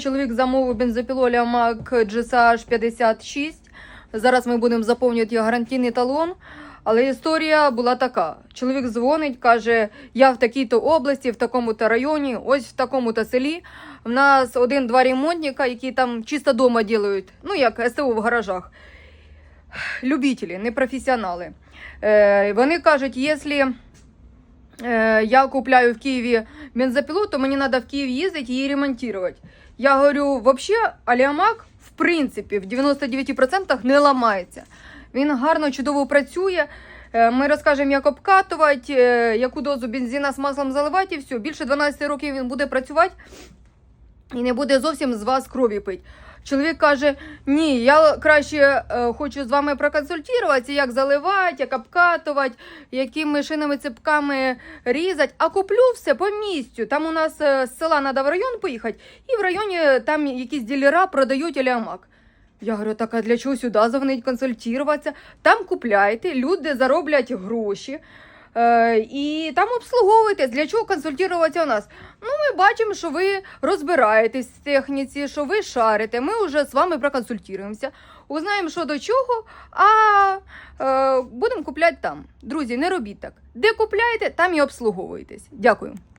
Чоловік замовив бензопілу Лямак GSH 56. Зараз ми будемо заповнювати його гарантійний талон. Але історія була така: чоловік дзвонить, каже: Я в такій-то області, в такому-то районі, ось в такому-то селі. В нас один-два ремонтника, які там чисто дома ділають, ну як СТО в гаражах. Любителі, не професіонали. Е, вони кажуть, якщо е, я купляю в Києві бензопилу, то мені треба в Київ їздити її ремонтувати. Я говорю, взагалі, Аліамак, в принципі, в 99% не ламається. Він гарно, чудово працює. Е, Ми розкажемо, як обкатувати, е, яку дозу бензина з маслом заливати, і все. Більше 12 років він буде працювати і не буде зовсім з вас крові пити. Чоловік каже: ні, я краще е, хочу з вами проконсультуватися, як заливати, як обкатувати, якими шинами цепками різати, а куплю все по місцю. Там у нас е, з села треба в район поїхати, і в районі там якісь ділера продають елямак. Я говорю, так а для чого сюди дзвонить консультуватися? Там купляйте, люди зароблять гроші. Е, і там обслуговуєтесь. Для чого консультуватися у нас? Ну, ми бачимо, що ви розбираєтесь в техніці, що ви шарите. Ми вже з вами проконсультуємося, узнаємо, що до чого, а е, будемо купляти там. Друзі, не робіть так. Де купляєте, там і обслуговуєтесь. Дякую.